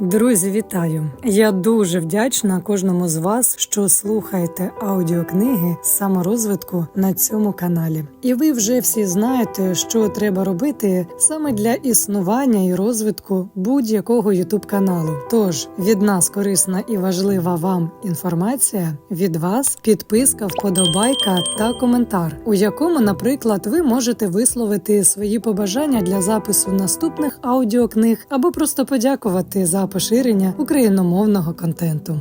Друзі, вітаю! Я дуже вдячна кожному з вас, що слухаєте аудіокниги саморозвитку на цьому каналі. І ви вже всі знаєте, що треба робити саме для існування і розвитку будь-якого ютуб каналу. Тож від нас корисна і важлива вам інформація, від вас підписка, вподобайка та коментар, у якому, наприклад, ви можете висловити свої побажання для запису наступних аудіокниг або просто подякувати за поширення україномовного контенту.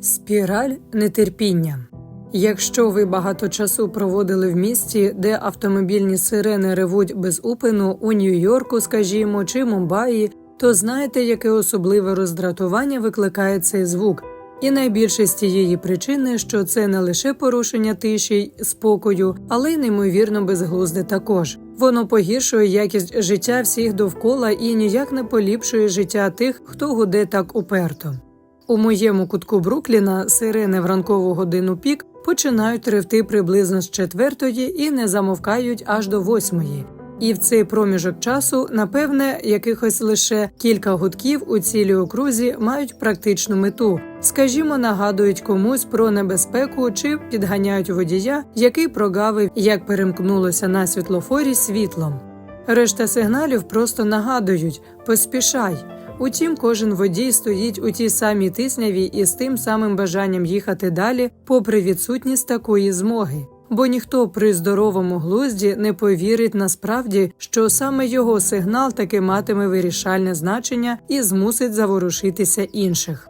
Спіраль нетерпіння. Якщо ви багато часу проводили в місті, де автомобільні сирени ревуть без упину у Нью-Йорку, скажімо, чи Мумбаї, то знаєте, яке особливе роздратування викликає цей звук. І найбільше з причини, що це не лише порушення тиші й спокою, але й неймовірно безглузде також. Воно погіршує якість життя всіх довкола і ніяк не поліпшує життя тих, хто гуде так уперто. У моєму кутку Брукліна сирени в ранкову годину пік починають ревти приблизно з четвертої і не замовкають аж до восьмої. І в цей проміжок часу, напевне, якихось лише кілька гудків у цілій окрузі мають практичну мету, скажімо, нагадують комусь про небезпеку чи підганяють водія, який прогавив, як перемкнулося на світлофорі світлом. Решта сигналів просто нагадують поспішай. Утім, кожен водій стоїть у тій самій тисняві і з тим самим бажанням їхати далі, попри відсутність такої змоги. Бо ніхто при здоровому глузді не повірить насправді, що саме його сигнал таки матиме вирішальне значення і змусить заворушитися інших.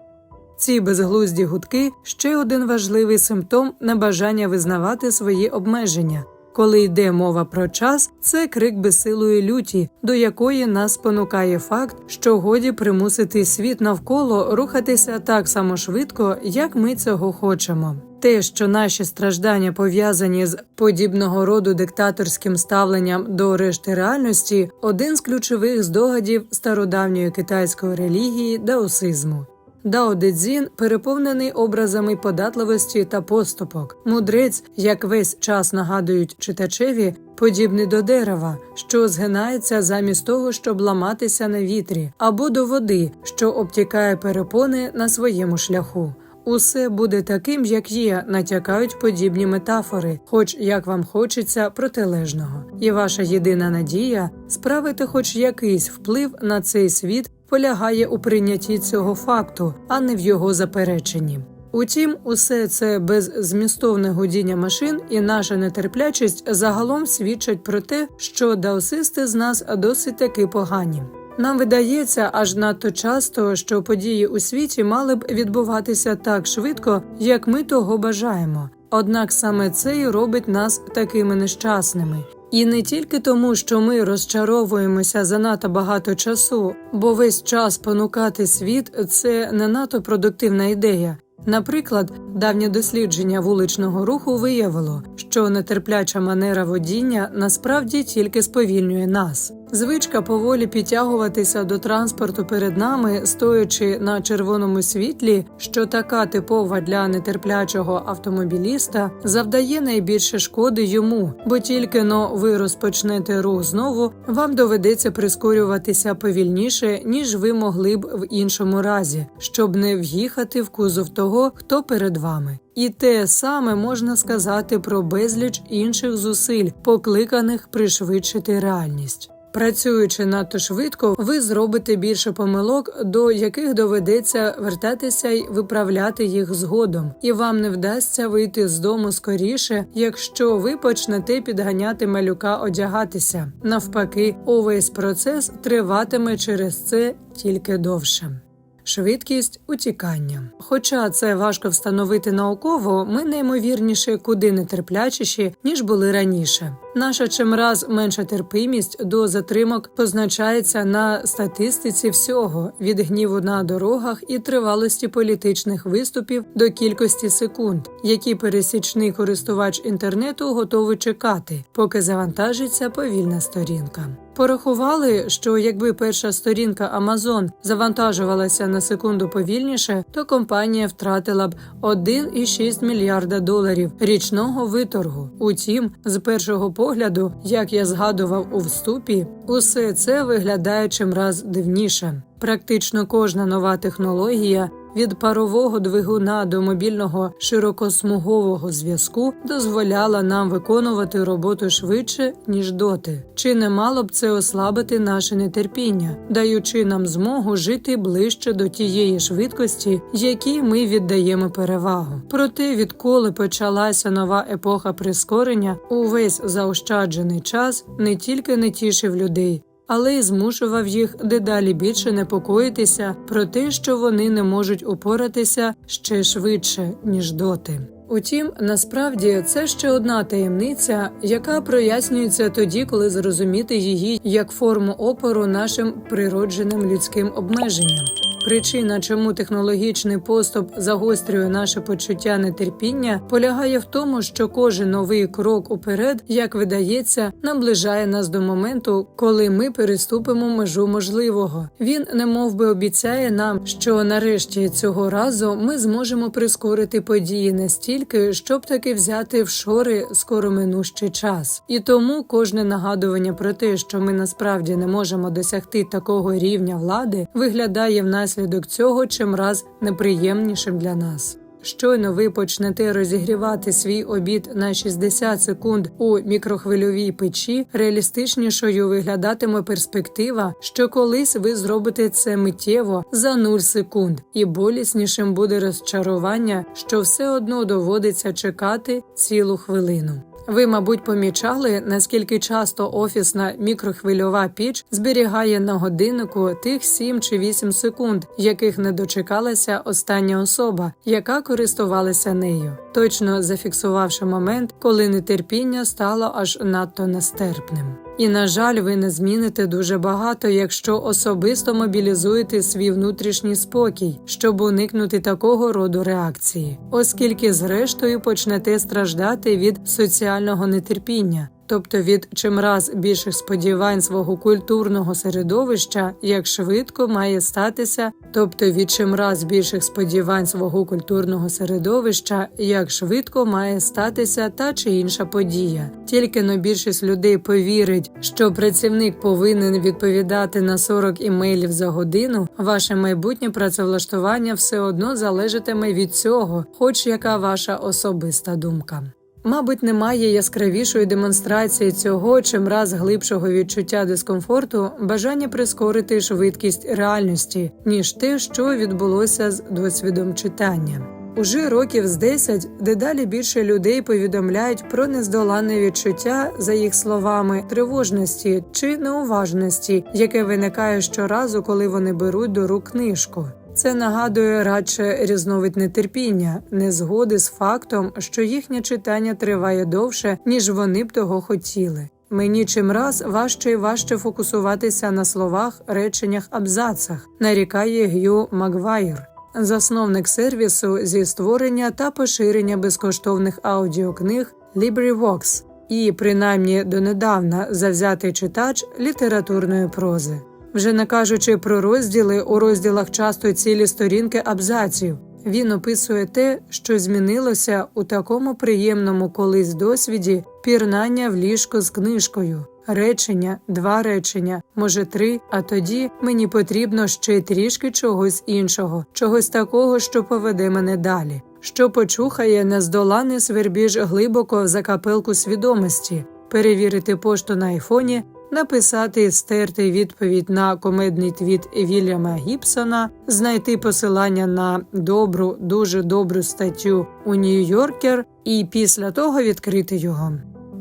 Ці безглузді гудки ще один важливий симптом небажання визнавати свої обмеження. Коли йде мова про час, це крик безсилої люті, до якої нас спонукає факт, що годі примусити світ навколо рухатися так само швидко, як ми цього хочемо. Те, що наші страждання пов'язані з подібного роду диктаторським ставленням до решти реальності, один з ключових здогадів стародавньої китайської релігії даосизму. Дао Де Цзін переповнений образами податливості та поступок. Мудрець, як весь час нагадують читачеві, подібний до дерева, що згинається замість того, щоб ламатися на вітрі, або до води, що обтікає перепони на своєму шляху. Усе буде таким, як є, натякають подібні метафори, хоч як вам хочеться протилежного, і ваша єдина надія справити хоч якийсь вплив на цей світ полягає у прийнятті цього факту, а не в його запереченні. Утім, усе це беззмістовне гудіння машин і наша нетерплячість загалом свідчать про те, що даосисти з нас досить таки погані. Нам видається аж надто часто, що події у світі мали б відбуватися так швидко, як ми того бажаємо. Однак саме це й робить нас такими нещасними. І не тільки тому, що ми розчаровуємося занадто багато часу, бо весь час понукати світ це не надто продуктивна ідея. Наприклад, давнє дослідження вуличного руху виявило, що нетерпляча манера водіння насправді тільки сповільнює нас. Звичка поволі підтягуватися до транспорту перед нами, стоячи на червоному світлі, що така типова для нетерплячого автомобіліста, завдає найбільше шкоди йому, бо тільки но ви розпочнете рух знову, вам доведеться прискорюватися повільніше, ніж ви могли б в іншому разі, щоб не в'їхати в кузов того, хто перед вами. І те саме можна сказати про безліч інших зусиль, покликаних пришвидшити реальність. Працюючи надто швидко, ви зробите більше помилок, до яких доведеться вертатися й виправляти їх згодом, і вам не вдасться вийти з дому скоріше, якщо ви почнете підганяти малюка одягатися. Навпаки, увесь процес триватиме через це тільки довше. Швидкість утікання. Хоча це важко встановити науково, ми неймовірніше куди нетерплячіші, ніж були раніше. Наша чимраз менша терпимість до затримок позначається на статистиці всього від гніву на дорогах і тривалості політичних виступів до кількості секунд, які пересічний користувач інтернету готовий чекати, поки завантажиться повільна сторінка. Порахували, що якби перша сторінка Amazon завантажувалася на секунду повільніше, то компанія втратила б 1,6 мільярда доларів річного виторгу. Утім, з першого погляду погляду, як я згадував у вступі, усе це виглядає чимраз дивніше. Практично кожна нова технологія від парового двигуна до мобільного широкосмугового зв'язку дозволяла нам виконувати роботу швидше ніж доти. Чи не мало б це ослабити наше нетерпіння, даючи нам змогу жити ближче до тієї швидкості, якій ми віддаємо перевагу? Проте, відколи почалася нова епоха прискорення, увесь заощаджений час не тільки не тішив людей але й змушував їх дедалі більше непокоїтися про те, що вони не можуть упоратися ще швидше ніж доти. Утім, насправді це ще одна таємниця, яка прояснюється тоді, коли зрозуміти її як форму опору нашим природженим людським обмеженням. Причина, чому технологічний поступ загострює наше почуття нетерпіння, полягає в тому, що кожен новий крок уперед, як видається, наближає нас до моменту, коли ми переступимо межу можливого. Він немов би обіцяє нам, що нарешті цього разу ми зможемо прискорити події настільки, щоб таки взяти в шори скороминущий час. І тому кожне нагадування про те, що ми насправді не можемо досягти такого рівня влади, виглядає в нас внаслідок цього чимраз неприємнішим для нас. Щойно ви почнете розігрівати свій обід на 60 секунд у мікрохвильовій печі, реалістичнішою виглядатиме перспектива, що колись ви зробите це миттєво за 0 секунд, і боліснішим буде розчарування, що все одно доводиться чекати цілу хвилину. Ви, мабуть, помічали, наскільки часто офісна мікрохвильова піч зберігає на годиннику тих 7 чи 8 секунд, яких не дочекалася остання особа, яка користувалася нею, точно зафіксувавши момент, коли нетерпіння стало аж надто нестерпним. І, на жаль, ви не зміните дуже багато, якщо особисто мобілізуєте свій внутрішній спокій, щоб уникнути такого роду реакції, оскільки, зрештою, почнете страждати від соціального нетерпіння тобто від чимраз більших сподівань свого культурного середовища, як швидко має статися, тобто від чимраз більших сподівань свого культурного середовища, як швидко має статися та чи інша подія. Тільки но більшість людей повірить, що працівник повинен відповідати на 40 імейлів за годину. Ваше майбутнє працевлаштування все одно залежатиме від цього, хоч яка ваша особиста думка. Мабуть, немає яскравішої демонстрації цього чим раз глибшого відчуття дискомфорту, бажання прискорити швидкість реальності, ніж те, що відбулося з досвідом читання. Уже років з 10 дедалі більше людей повідомляють про нездоланне відчуття, за їх словами, тривожності чи неуважності, яке виникає щоразу, коли вони беруть до рук книжку. Це нагадує радше різновид нетерпіння, незгоди з фактом, що їхнє читання триває довше, ніж вони б того хотіли. Мені чимраз важче і важче фокусуватися на словах, реченнях, абзацах, нарікає Г'ю Магвайр, засновник сервісу зі створення та поширення безкоштовних аудіокниг LibriVox і, принаймні донедавна, завзятий читач літературної прози вже не кажучи про розділи у розділах часто цілі сторінки абзаців. Він описує те, що змінилося у такому приємному колись досвіді пірнання в ліжко з книжкою, речення, два речення, може три. А тоді мені потрібно ще трішки чогось іншого, чогось такого, що поведе мене далі, що почухає нездоланий свербіж глибоко в закапелку свідомості, перевірити пошту на айфоні написати і стерти відповідь на комедний твіт Вільяма Гібсона, знайти посилання на добру, дуже добру статтю у Нью-Йоркер і після того відкрити його.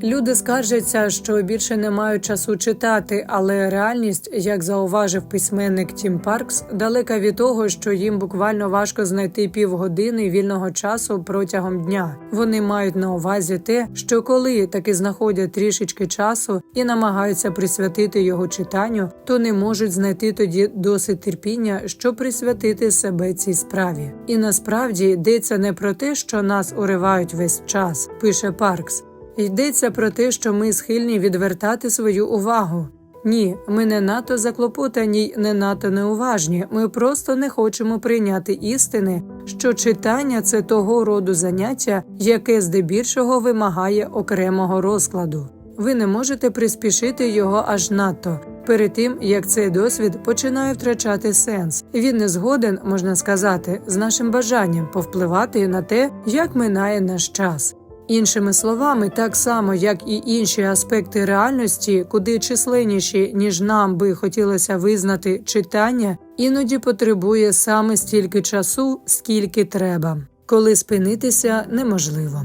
Люди скаржаться, що більше не мають часу читати, але реальність, як зауважив письменник Тім Паркс, далека від того, що їм буквально важко знайти півгодини вільного часу протягом дня. Вони мають на увазі те, що коли таки знаходять трішечки часу і намагаються присвятити його читанню, то не можуть знайти тоді досить терпіння, щоб присвятити себе цій справі. І насправді йдеться не про те, що нас уривають весь час, пише Паркс. Йдеться про те, що ми схильні відвертати свою увагу. Ні, ми не надто заклопотані й не надто неуважні. Ми просто не хочемо прийняти істини, що читання це того роду заняття, яке здебільшого вимагає окремого розкладу. ви не можете приспішити його аж надто. Перед тим як цей досвід починає втрачати сенс, він не згоден, можна сказати, з нашим бажанням повпливати на те, як минає наш час. Іншими словами, так само як і інші аспекти реальності, куди численніші, ніж нам би хотілося визнати читання, іноді потребує саме стільки часу, скільки треба, коли спинитися неможливо.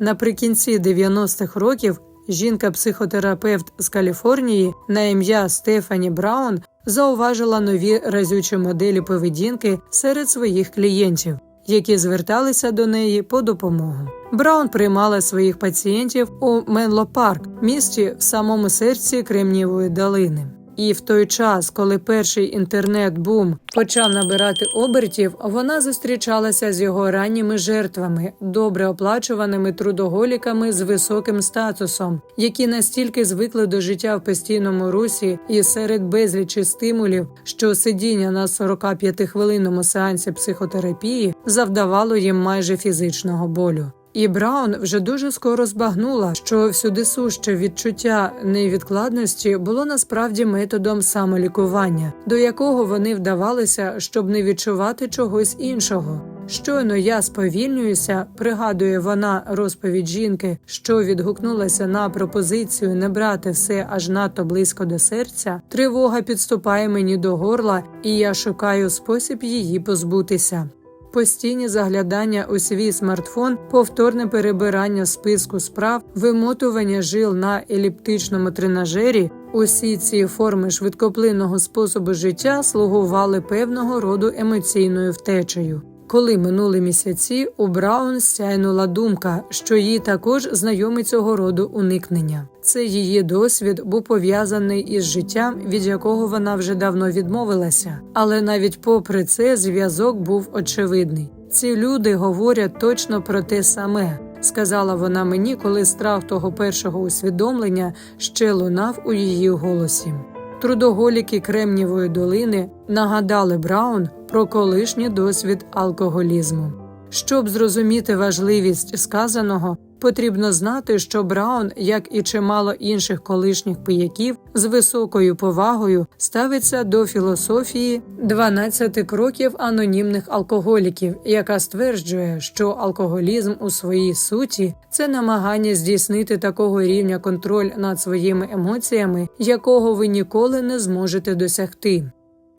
Наприкінці 90-х років жінка-психотерапевт з Каліфорнії на ім'я Стефані Браун зауважила нові разючі моделі поведінки серед своїх клієнтів, які зверталися до неї по допомогу. Браун приймала своїх пацієнтів у Менло Парк, місті в самому серці Кремнівої долини. І в той час, коли перший інтернет-бум почав набирати обертів, вона зустрічалася з його ранніми жертвами, добре оплачуваними трудоголіками з високим статусом, які настільки звикли до життя в постійному русі і серед безлічі стимулів, що сидіння на 45-хвилинному сеансі психотерапії завдавало їм майже фізичного болю. І Браун вже дуже скоро збагнула, що всюди суще відчуття невідкладності було насправді методом самолікування, до якого вони вдавалися, щоб не відчувати чогось іншого. Щойно я сповільнююся, пригадує вона розповідь жінки, що відгукнулася на пропозицію не брати все аж надто близько до серця. Тривога підступає мені до горла, і я шукаю спосіб її позбутися постійні заглядання у свій смартфон, повторне перебирання списку справ, вимотування жил на еліптичному тренажері. Усі ці форми швидкоплинного способу життя слугували певного роду емоційною втечею. Коли минули місяці, у Браун сяйнула думка, що їй також знайомі цього роду уникнення. Це її досвід був пов'язаний із життям, від якого вона вже давно відмовилася. Але навіть попри це зв'язок був очевидний. Ці люди говорять точно про те саме. Сказала вона мені, коли страх того першого усвідомлення ще лунав у її голосі. Трудоголіки Кремнівої долини нагадали Браун про колишній досвід алкоголізму. Щоб зрозуміти важливість сказаного, потрібно знати, що Браун, як і чимало інших колишніх пияків, з високою повагою ставиться до філософії 12 кроків анонімних алкоголіків, яка стверджує, що алкоголізм у своїй суті це намагання здійснити такого рівня контроль над своїми емоціями, якого ви ніколи не зможете досягти.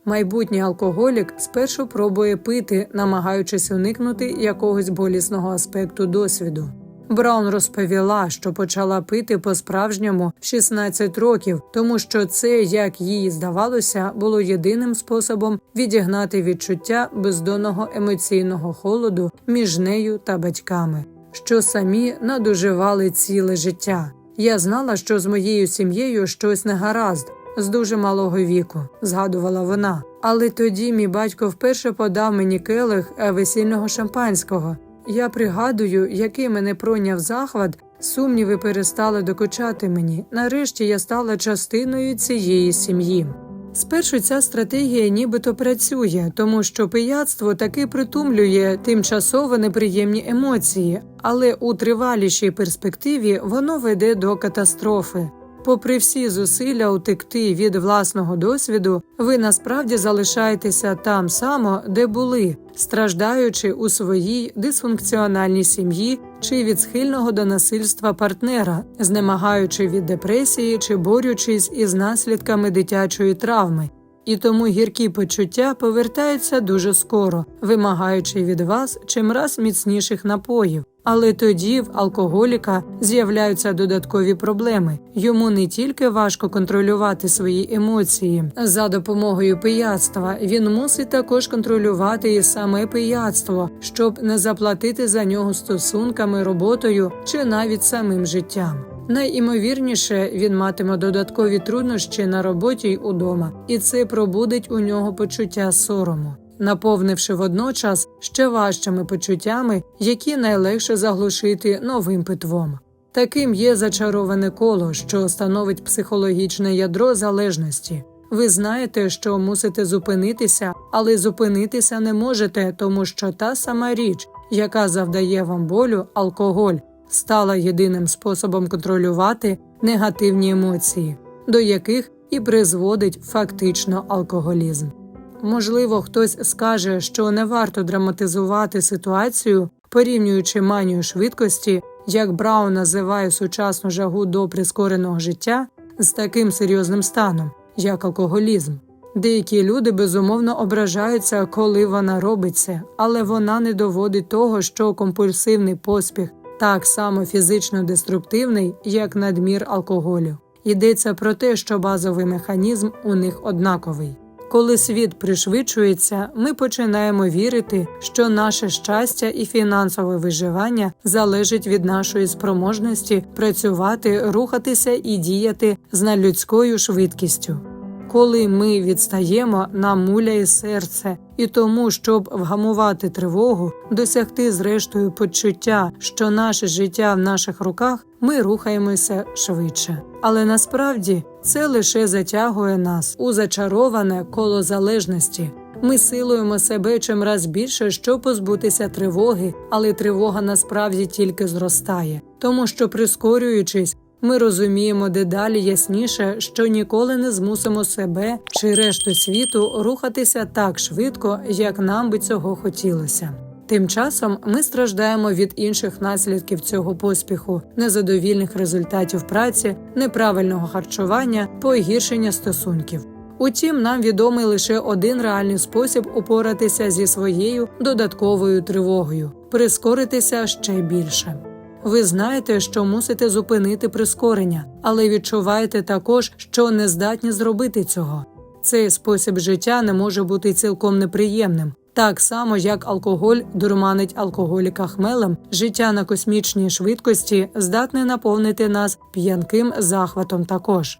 Майбутній алкоголік спершу пробує пити, намагаючись уникнути якогось болісного аспекту досвіду. Браун розповіла, що почала пити по-справжньому в 16 років, тому що це, як їй здавалося, було єдиним способом відігнати відчуття бездонного емоційного холоду між нею та батьками, що самі надоживали ціле життя. Я знала, що з моєю сім'єю щось не гаразд з дуже малого віку, згадувала вона. Але тоді мій батько вперше подав мені келих весільного шампанського. Я пригадую, який мене пройняв захват, сумніви перестали докучати мені. Нарешті я стала частиною цієї сім'ї. Спершу ця стратегія нібито працює, тому що пияцтво таки притумлює тимчасово неприємні емоції, але у тривалішій перспективі воно веде до катастрофи. Попри всі зусилля утекти від власного досвіду, ви насправді залишаєтеся там само, де були, страждаючи у своїй дисфункціональній сім'ї чи від схильного до насильства партнера, знемагаючи від депресії чи борючись із наслідками дитячої травми. І тому гіркі почуття повертаються дуже скоро, вимагаючи від вас чимраз міцніших напоїв. Але тоді в алкоголіка з'являються додаткові проблеми. Йому не тільки важко контролювати свої емоції за допомогою пияцтва, він мусить також контролювати і саме пияцтво, щоб не заплатити за нього стосунками, роботою чи навіть самим життям. Найімовірніше він матиме додаткові труднощі на роботі й удома, і це пробудить у нього почуття сорому наповнивши водночас ще важчими почуттями, які найлегше заглушити новим питвом. Таким є зачароване коло, що становить психологічне ядро залежності. Ви знаєте, що мусите зупинитися, але зупинитися не можете, тому що та сама річ, яка завдає вам болю, алкоголь, стала єдиним способом контролювати негативні емоції, до яких і призводить фактично алкоголізм. Можливо, хтось скаже, що не варто драматизувати ситуацію, порівнюючи манію швидкості, як Браун називає сучасну жагу до прискореного життя, з таким серйозним станом, як алкоголізм. Деякі люди безумовно ображаються, коли вона робить це, але вона не доводить того, що компульсивний поспіх так само фізично деструктивний, як надмір алкоголю. Йдеться про те, що базовий механізм у них однаковий. Коли світ пришвидшується, ми починаємо вірити, що наше щастя і фінансове виживання залежить від нашої спроможності працювати, рухатися і діяти з надлюдською швидкістю. Коли ми відстаємо, нам муляє серце, і тому, щоб вгамувати тривогу, досягти зрештою почуття, що наше життя в наших руках, ми рухаємося швидше. Але насправді це лише затягує нас у зачароване коло залежності. Ми силуємо себе чимраз більше, щоб позбутися тривоги, але тривога насправді тільки зростає, тому що прискорюючись. Ми розуміємо дедалі ясніше, що ніколи не змусимо себе чи решту світу рухатися так швидко, як нам би цього хотілося. Тим часом ми страждаємо від інших наслідків цього поспіху, незадовільних результатів праці, неправильного харчування, погіршення стосунків. Утім, нам відомий лише один реальний спосіб упоратися зі своєю додатковою тривогою прискоритися ще більше. Ви знаєте, що мусите зупинити прискорення, але відчуваєте також, що не здатні зробити цього. Цей спосіб життя не може бути цілком неприємним. Так само, як алкоголь дурманить алкоголіка хмелем, життя на космічній швидкості здатне наповнити нас п'янким захватом також.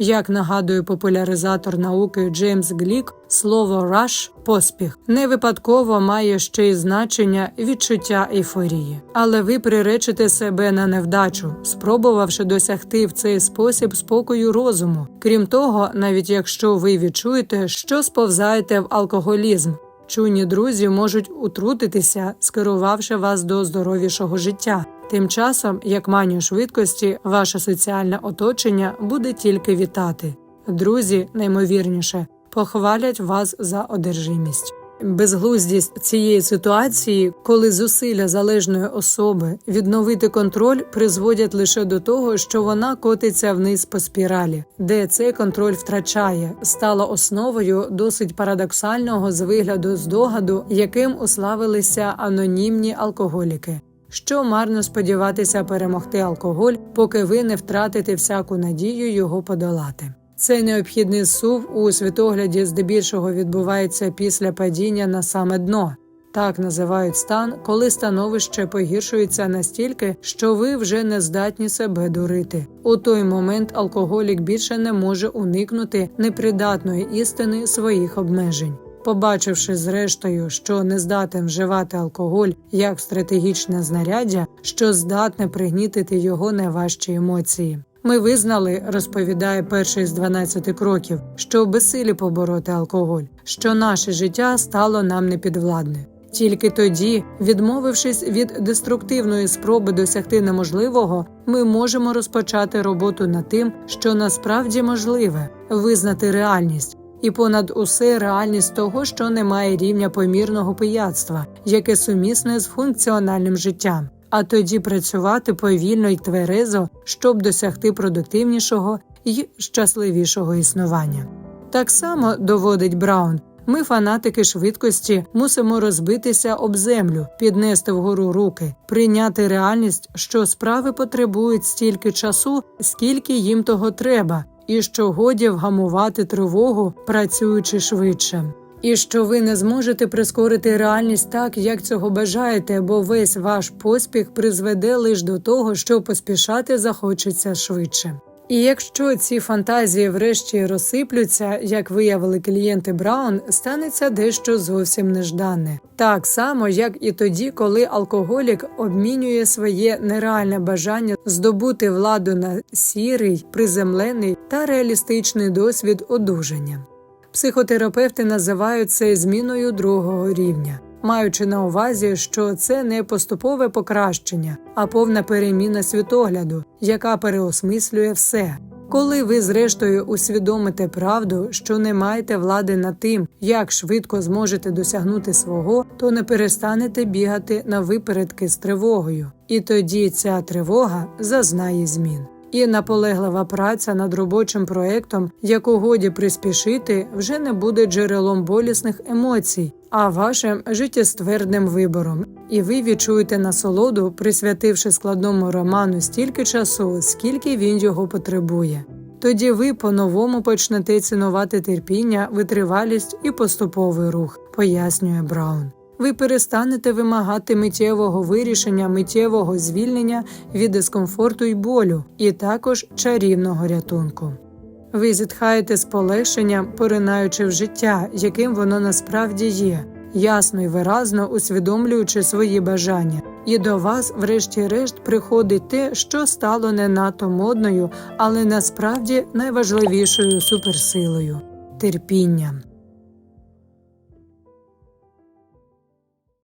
Як нагадує популяризатор науки Джеймс Глік, слово «rush» – поспіх не випадково має ще й значення відчуття ейфорії, але ви приречите себе на невдачу, спробувавши досягти в цей спосіб спокою розуму. Крім того, навіть якщо ви відчуєте, що сповзаєте в алкоголізм. Чуйні друзі можуть утрутитися, скерувавши вас до здоровішого життя. Тим часом, як манію швидкості, ваше соціальне оточення буде тільки вітати. Друзі, наймовірніше, похвалять вас за одержимість. Безглуздість цієї ситуації, коли зусилля залежної особи відновити контроль призводять лише до того, що вона котиться вниз по спіралі, де цей контроль втрачає, стала основою досить парадоксального з вигляду здогаду, яким уславилися анонімні алкоголіки. Що марно сподіватися перемогти алкоголь, поки ви не втратите всяку надію його подолати. Цей необхідний сув у світогляді здебільшого відбувається після падіння на саме дно. Так називають стан, коли становище погіршується настільки, що ви вже не здатні себе дурити. У той момент алкоголік більше не може уникнути непридатної істини своїх обмежень. Побачивши зрештою, що не здатен вживати алкоголь як стратегічне знаряддя, що здатне пригнітити його найважчі емоції. Ми визнали, розповідає перший з 12 кроків, що безсилі побороти алкоголь, що наше життя стало нам непідвладне. Тільки тоді, відмовившись від деструктивної спроби досягти неможливого, ми можемо розпочати роботу над тим, що насправді можливе, визнати реальність. І понад усе реальність того, що немає рівня помірного пияцтва, яке сумісне з функціональним життям а тоді працювати повільно й тверезо, щоб досягти продуктивнішого і щасливішого існування. Так само доводить Браун. Ми, фанатики швидкості, мусимо розбитися об землю, піднести вгору руки, прийняти реальність, що справи потребують стільки часу, скільки їм того треба, і що годі вгамувати тривогу, працюючи швидше і що ви не зможете прискорити реальність так, як цього бажаєте, бо весь ваш поспіх призведе лише до того, що поспішати захочеться швидше. І якщо ці фантазії врешті розсиплються, як виявили клієнти Браун, станеться дещо зовсім неждане, так само, як і тоді, коли алкоголік обмінює своє нереальне бажання здобути владу на сірий, приземлений та реалістичний досвід одужання. Психотерапевти називають це зміною другого рівня. Маючи на увазі, що це не поступове покращення, а повна переміна світогляду, яка переосмислює все. Коли ви, зрештою, усвідомите правду, що не маєте влади над тим, як швидко зможете досягнути свого, то не перестанете бігати на випередки з тривогою, і тоді ця тривога зазнає змін. І наполеглива праця над робочим проектом, яку годі приспішити, вже не буде джерелом болісних емоцій, а вашим життєствердним вибором. І ви відчуєте насолоду, присвятивши складному роману стільки часу, скільки він його потребує. Тоді ви по-новому почнете цінувати терпіння, витривалість і поступовий рух, пояснює Браун. Ви перестанете вимагати миттєвого вирішення, миттєвого звільнення від дискомфорту й болю, і також чарівного рятунку. Ви зітхаєте з полегшенням, поринаючи в життя, яким воно насправді є, ясно і виразно усвідомлюючи свої бажання, і до вас, врешті-решт, приходить те, що стало не надто модною, але насправді найважливішою суперсилою терпіння.